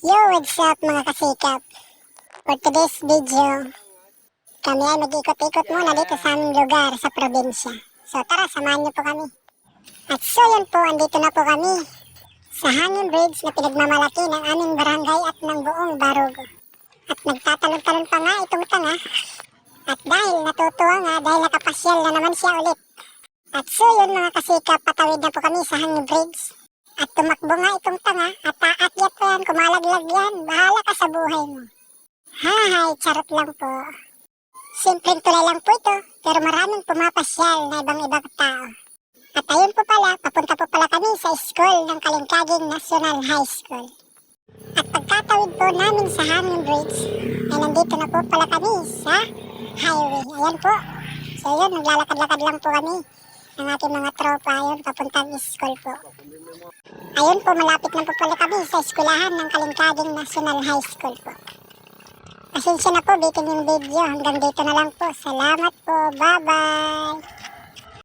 Yo, what's up mga kasikap? For today's video, kami ay mag-ikot-ikot muna dito sa aming lugar sa probinsya. So tara, samahan niyo po kami. At so yan po, andito na po kami sa hangin bridge na pinagmamalaki ng aming barangay at ng buong barugo. At nagtatalon-talon pa nga itong tanga. At dahil natutuwa nga, dahil nakapasyal na naman siya ulit. At so yun mga kasikap, patawid na po kami sa hangin bridge. At tumakbo nga itong tanga at aakyat ko yan, kumalaglag yan. Bahala ka sa buhay mo. Hahay, charot lang po. Simpleng tulay lang po ito, pero maraming pumapasyal na ibang-ibang tao. At ayun po pala, papunta po pala kami sa school ng Kalingkaging National High School. At pagkatawid po namin sa Hanging Bridge, ay nandito na po pala kami sa highway. Ayan po. So yun, naglalakad-lakad lang po kami ng ating mga tropa. Ayun, papuntang school po. Ayun po, malapit na po pala kami sa eskwelahan ng Kalingkaging National High School po. Pasensya na po, bitin yung video. Hanggang dito na lang po. Salamat po. Bye-bye.